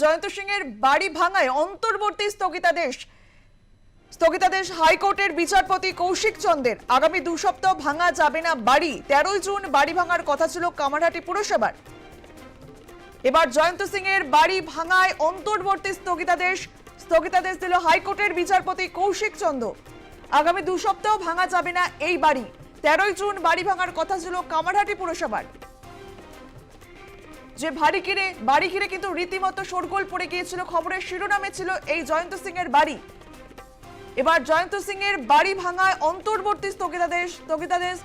জয়ন্ত সিং এর বাড়ি ভাঙায় অন্তর্বর্তী স্থগিতাদেশ। স্থগিতাদেশ হাইকোর্টের বিচারপতি কৌশিক চন্দের। আগামী দু সপ্তাহ ভাঙা যাবে না বাড়ি। তেরোই জুন বাড়ি ভাঙার কথা ছিল কামারহাটি পুরসভার। এবার জয়ন্ত সিং এর বাড়ি ভাঙায় অন্তর্বর্তী স্থগিতাদেশ। স্থগিতাদেশ দিল হাইকোর্টের বিচারপতি কৌশিক চন্দ। আগামী দু সপ্তাহ ভাঙা যাবে না এই বাড়ি। তেরোই জুন বাড়ি ভাঙার কথা ছিল কামারহাটি পুরসভার। যে ভারী কিনে বাড়ি ঘিরে কিন্তু রীতিমতো শোরগোল পড়ে গিয়েছিল। খবরের শিরোনামে ছিল এই জয়ন্ত সিং এর বাড়ি। এবার জয়ন্ত সিং এর বাড়ি ভাঙায় অন্তর্বর্তী স্থগিতাদেশ স্থগিতাদেশ,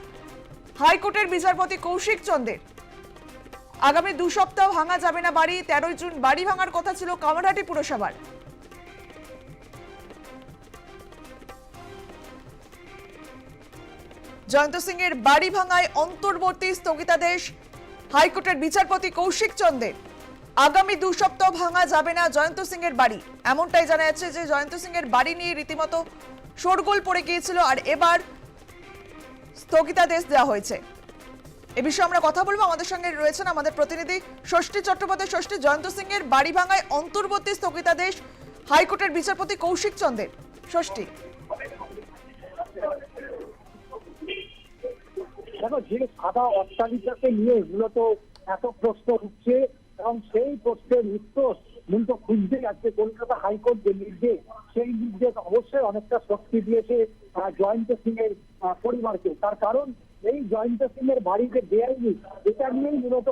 হাইকোর্টের বিচারপতি কৌশিক চন্দের। আগামী দু সপ্তাহ ভাঙা যাবে না বাড়ি, তেরোই জুন বাড়ি ভাঙার কথা ছিল কামারহাটি পুরসভার। জয়ন্ত সিং এর বাড়ি ভাঙায় অন্তর্বর্তী স্থগিতাদেশ হাইকোর্টের বিচারপতি কৌশিক চন্দের। আগামী দু সপ্তাহ ভাঙা যাবে না জয়ন্ত সিং এর বাড়ি। এমনটাই জানা যাচ্ছে যে জয়ন্ত সিং এর বাড়ি নিয়ে রীতিমতো শোরগোল পড়ে গিয়েছিল আর এবার স্থগিতাদেশ দেওয়া হয়েছে। এ বিষয়ে আমরা কথা বলব। আমাদের সঙ্গে রয়েছেন আমাদের প্রতিনিধি ষষ্ঠী চট্টোপাধ্যায়। ষষ্ঠী, জয়ন্ত সিং এর বাড়ি ভাঙায় অন্তর্বর্তী স্থগিতাদেশ হাইকোর্টের বিচারপতি কৌশিক চন্দের। ষষ্ঠী। দেখো, যে সাদা অট্টালিকাকে নিয়ে মূলত এত প্রশ্ন উঠছে, এবং সেই প্রশ্নের উত্তর মূলত খুঁজতে যাচ্ছে কলকাতা হাইকোর্ট যে নির্দেশ সেই নির্দেশ অবশ্যই অনেকটা শক্তি দিয়েছে জয়ন্ত সিং এর পরিবারকে। তার কারণ, এই জয়ন্ত সিং এর বাড়িতে বেআইনি, এটা নিয়েই মূলত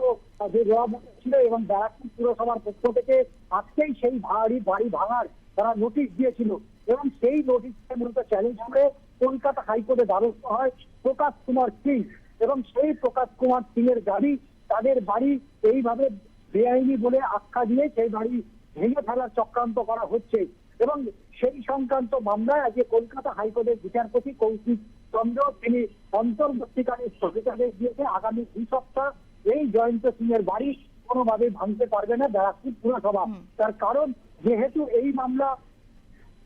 যে রব ছিল এবং ব্যারাকপুর পুরসভার পক্ষ থেকে আজকেই সেই বাড়ি বাড়ি ভাঙার তারা নোটিশ দিয়েছিল। এবং সেই নোটিশকে মূলত চ্যালেঞ্জ করে কলকাতা হাইকোর্টে দ্বারস্থ হয় প্রকাশ কুমার সিং। এবং সেই প্রকাশ কুমার সিং এর গাড়ি তাদের বাড়ি এইভাবে বেআইনি বলে আখ্যা দিয়ে সেই বাড়ি ভেঙে ফেলার চক্রান্ত করা হচ্ছে। এবং সেই সংক্রান্ত মামলায় আজকে কলকাতা হাইকোর্টের বিচারপতি কৌশিক চন্দ্র তিনি অন্তর্বর্তীকালে স্থগিতাদেশ দিয়েছে। আগামী দুই সপ্তাহ এই জয়ন্ত সিং এর বাড়ি কোনোভাবে ভাঙতে পারবে না ব্যারাকপুর পুরসভা। তার কারণ যেহেতু এই মামলা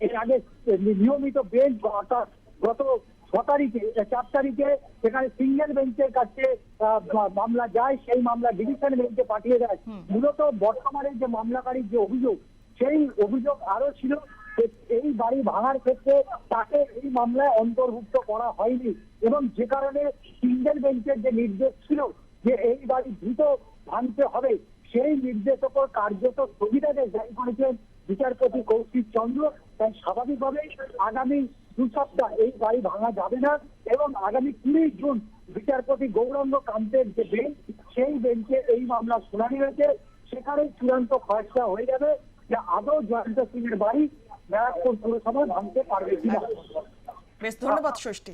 এর আগে নিয়মিত বেঞ্চ অর্থাৎ গত ছ তারিখে চার তারিখে সেখানে সিঙ্গেল বেঞ্চের কাছে মামলা যায় সেই মামলা ডিভিশন বেঞ্চে পাঠিয়ে দেয়। মূলত বর্তমানে যে মামলাকারীর যে অভিযোগ সেই অভিযোগ আরও ছিল এই বাড়ি ভাঙার ক্ষেত্রে তাকে এই মামলায় অন্তর্ভুক্ত করা হয়নি এবং যে কারণে সিঙ্গেল বেঞ্চের যে নির্দেশ ছিল যে এই বাড়ি দ্রুত ভাঙতে হবে সেই নির্দেশ ওপর কার্যত স্থগিতাদেশ জারি করেছেন বিচারপতি চন্দ্র, তাই স্বাভাবিকভাবেই আগামী দু সপ্তাহ এই বাড়ি ভাঙা যাবে না এবং আগামী কুড়ি জুন বিচারপতি গৌরাঙ্গ কান্তের যে বেঞ্চ, সেই বেঞ্চে এই মামলা শুনানি হয়েছে। সেখানে চূড়ান্ত খরচা হয়ে যাবে যে আদৌ জয়ন্ত সিং এর বাড়ি ব্যারাকপুর পুরসভা ভাঙতে পারবে কিনা। বেশ, ধন্যবাদ, ষষ্ঠী।